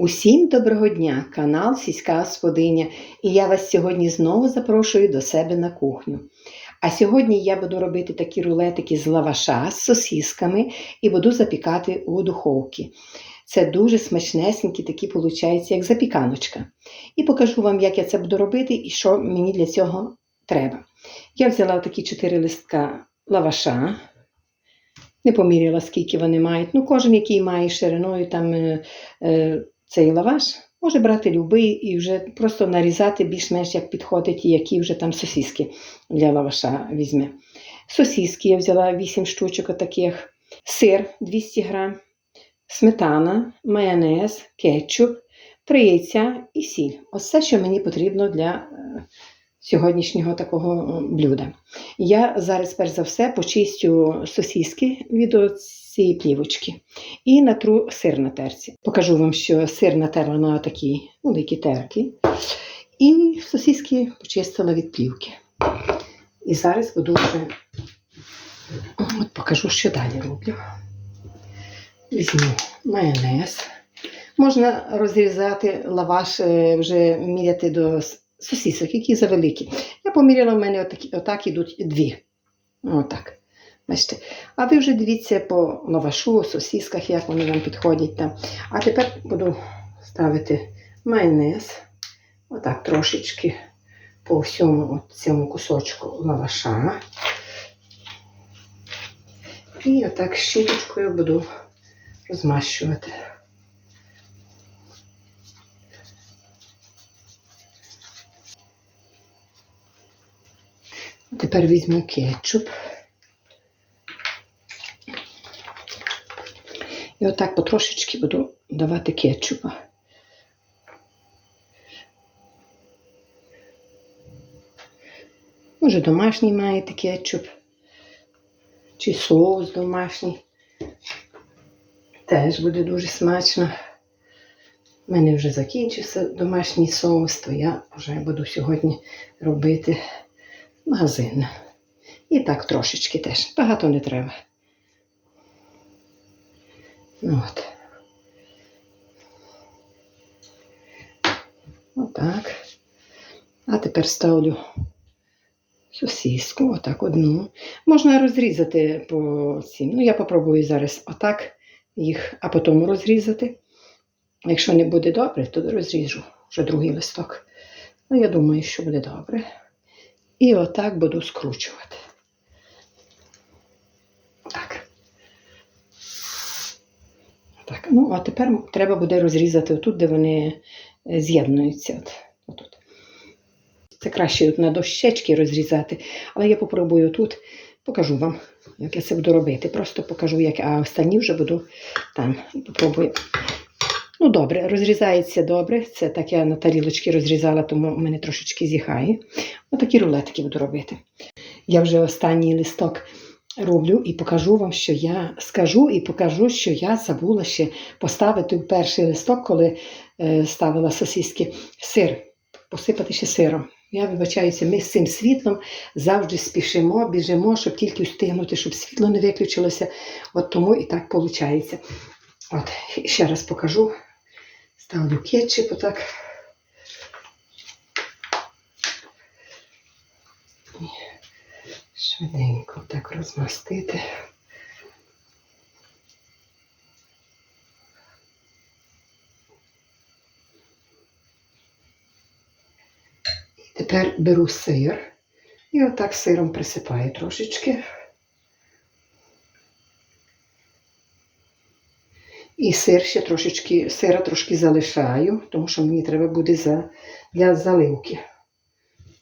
Усім доброго дня, канал Сільська Господиня, і я вас сьогодні знову запрошую до себе на кухню. А сьогодні я буду робити такі рулетики з лаваша з сосісками і буду запікати у духовці. Це дуже смачнесенькі, такі виходить, як запіканочка. І покажу вам, як я це буду робити і що мені для цього треба. Я взяла такі 4 листка лаваша. Не поміряла, скільки вони мають. Ну, кожен, який має шириною там е, е, цей лаваш, може брати любий і вже просто нарізати більш-менш як підходить, і які вже там сосіски для лаваша візьме. Сосіски я взяла 8 штучок таких, сир 200 грам, сметана, майонез, кетчуп, три яйця і сіль. Все, що мені потрібно для е, сьогоднішнього такого блюда. Я зараз, перш за все, почистю сосіски від цієї плівочки і натру сир на терці. Покажу вам, що сир натерла на такі великі терки. І сосіски почистила від плівки. І зараз буду вже от покажу, що далі роблю. Візьму майонез. Можна розрізати лаваш, е, вже міряти до сосісок, які завеликі. Я поміряла, в мене отакі, отак ідуть дві. Отак. Бачите. А ви вже дивіться по лавашу, сосісках, як вони вам підходять там. А тепер буду ставити майонез. Отак трошечки по всьому цьому кусочку лаваша. І отак щіточкою буду розмащувати. Тепер візьму кетчуп. І отак потрошечки буду давати кетчупа. Може, домашній маєте кетчуп, чи соус домашній. Теж буде дуже смачно. У мене вже закінчився домашній соус, то я вже буду сьогодні робити магазин. І так трошечки теж. Багато не треба. От. Отак. А тепер ставлю сосиску, отак одну. Можна розрізати по цим. Ну, я попробую зараз отак їх, а потім розрізати. Якщо не буде добре, то розріжу вже другий листок. Ну, я думаю, що буде добре. І отак буду скручувати. Так. Так, ну, а тепер треба буде розрізати отут, де вони е, з'єднуються. От, отут. Це краще на дощечки розрізати, але я попробую тут, покажу вам, як я це буду робити. Просто покажу, як, а останні вже буду там. Попробую. Ну, добре, розрізається добре. Це так я на тарілочки розрізала, тому у мене трошечки зіхає. Отакі рулетики буду робити. Я вже останній листок роблю і покажу вам, що я скажу, і покажу, що я забула ще поставити в перший листок, коли е, ставила сосиски, сир, посипати ще сиром. Я вибачаюся, ми з цим світлом завжди спішимо, біжимо, щоб тільки встигнути, щоб світло не виключилося. От тому і так виходить. От, ще раз покажу. Ставлю кетчуп отак. Швиденько так розмастити. І тепер беру сир і отак сиром присипаю трошечки. І сир ще трошечки, сира трошки залишаю, тому що мені треба буде за, для заливки.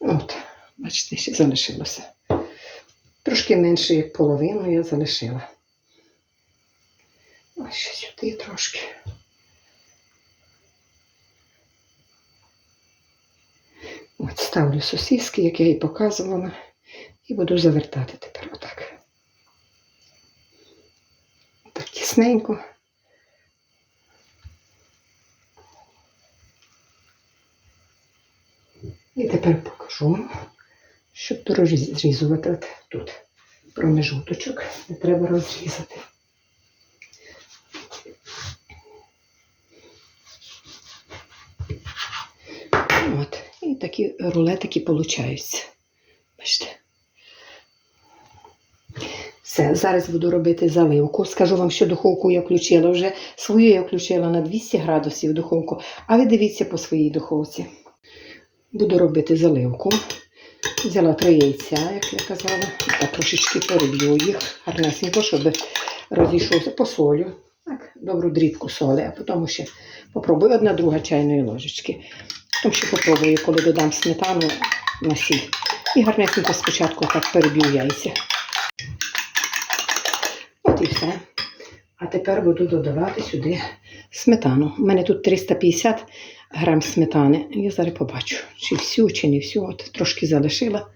От, бачите, ще залишилося. Трошки менше, як половину я залишила. Ось ще сюди трошки. От ставлю сосиски, як я і показувала, і буду завертати тепер отак. Так тісненько. І тепер покажу, щоб розрізувати От тут промежуточок, не треба розрізати. От, і такі рулетики получаються. Бачите? Все, зараз буду робити заливку. Скажу вам, що духовку я включила вже. Свою я включила на 200 градусів духовку, а ви дивіться по своїй духовці. Буду робити заливку. Взяла три яйця, як я казала. Так трошечки переб'ю їх гарнесенько, щоб розійшовся посолю. Так, добру дрібку соли, а потім ще попробую одна друга чайної ложечки. Потім ще попробую, коли додам сметану на сіль. І гарнесенько спочатку так переб'ю яйця. От і все. А тепер буду додавати сюди сметану. У мене тут 350 грам сметани. Я зараз побачу, чи всю, чи не всю. От трошки залишила.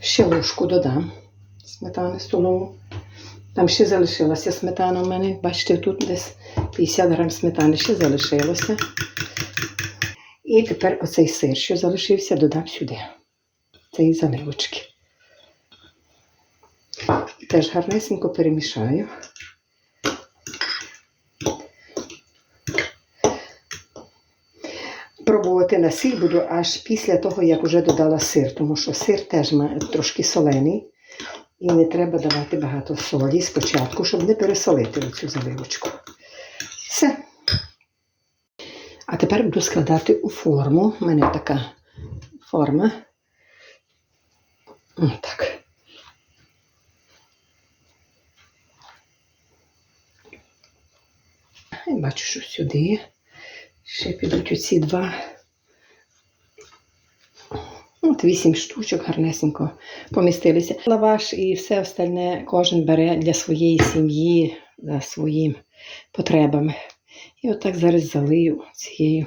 Ще ложку додам сметани столову. Там ще залишилася сметана у мене. Бачите, тут десь 50 грам сметани ще залишилося. І тепер оцей сир, що залишився, додам сюди. Цієї заливочки. Теж гарнесенько перемішаю. Пробувати на сіль буду аж після того, як вже додала сир, тому що сир теж трошки солений. І не треба давати багато солі спочатку, щоб не пересолити оцю заливочку. Все. А тепер буду складати у форму. У мене така форма. Так. І бачу, що сюди ще підуть оці два. От вісім штучок гарнесенько помістилися. Лаваш і все остальне кожен бере для своєї сім'ї, за своїми потребами. І отак зараз залию цією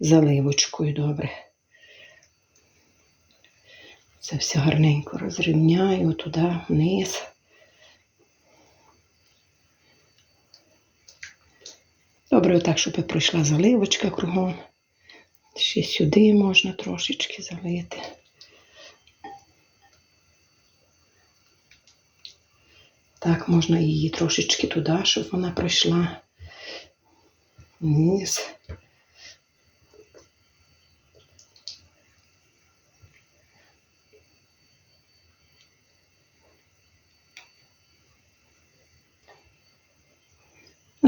заливочкою добре. Це все гарненько розрівняю туди, вниз. Добре, отак, щоб пройшла заливочка кругом. Ще сюди можна трошечки залити. Так, можна її трошечки туди, щоб вона пройшла вниз.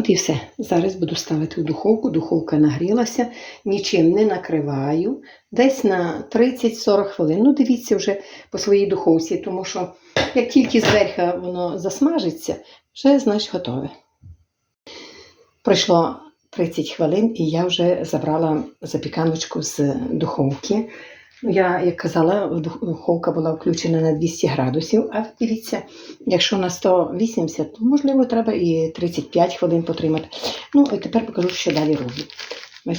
От і все. Зараз буду ставити в духовку. Духовка нагрілася, нічим не накриваю. Десь на 30-40 хвилин. Ну, дивіться вже по своїй духовці, тому що як тільки зверху воно засмажиться, вже значить готове. Пройшло 30 хвилин, і я вже забрала запіканочку з духовки. Я, як казала, духовка була включена на 200 градусів, а дивіться, якщо на 180, то можливо треба і 35 хвилин потримати. Ну, і тепер покажу, що далі роблю.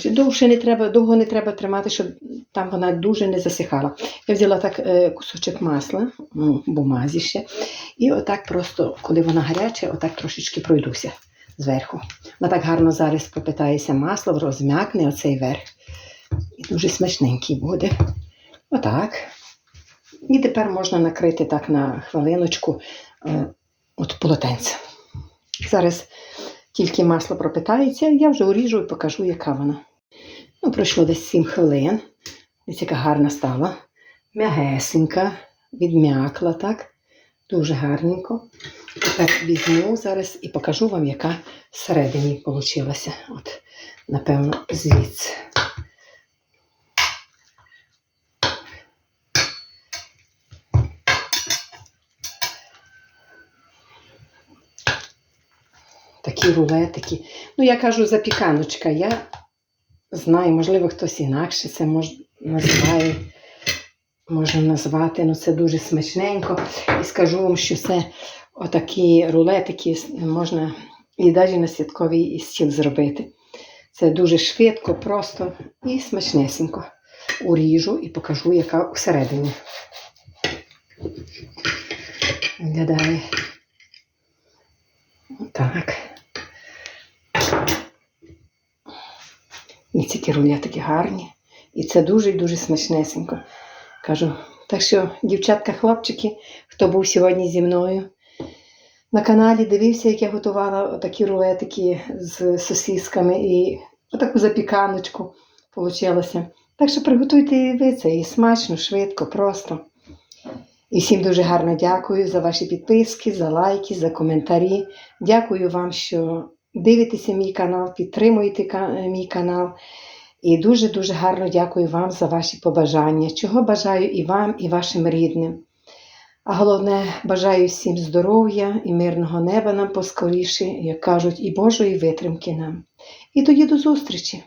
Довше не треба, довго не треба тримати, щоб там вона дуже не засихала. Я взяла так е, кусочок масла, ну, бумазі ще, і отак просто, коли вона гаряча, отак трошечки пройдуся зверху. Вона так гарно зараз пропитається масло, розм'якне оцей верх. І дуже смачненький буде. Отак. І тепер можна накрити так на хвилиночку е, от полотенце. Зараз тільки масло пропитається, я вже уріжу і покажу, яка вона. Ну, пройшло десь 7 хвилин. Ось яка гарна стала. М'ягесенька, відм'якла, так? Дуже гарненько. Тепер візьму зараз і покажу вам, яка всередині вийшла. От, напевно, звідси. Такі рулетики. Ну, я кажу, запіканочка. Я знаю, можливо, хтось інакше це може називає, можна назвати, ну це дуже смачненько. І скажу вам, що це отакі рулетики можна і навіть на святковий стіл зробити. Це дуже швидко, просто і смачнесенько. Уріжу і покажу, яка всередині. Виглядає. Так. І ці кіруля такі гарні. І це дуже і дуже смачнесенько. Кажу. Так що, дівчатка, хлопчики, хто був сьогодні зі мною на каналі, дивився, як я готувала такі рулетики з сосісками і отаку запіканочку. вийшло. Так що приготуйте і ви це і смачно, швидко, просто. І всім дуже гарно дякую за ваші підписки, за лайки, за коментарі. Дякую вам, що дивитеся мій канал, підтримуєте мій канал. І дуже-дуже гарно дякую вам за ваші побажання, чого бажаю і вам, і вашим рідним. А головне, бажаю всім здоров'я і мирного неба нам поскоріше, як кажуть, і Божої витримки нам. І тоді до зустрічі!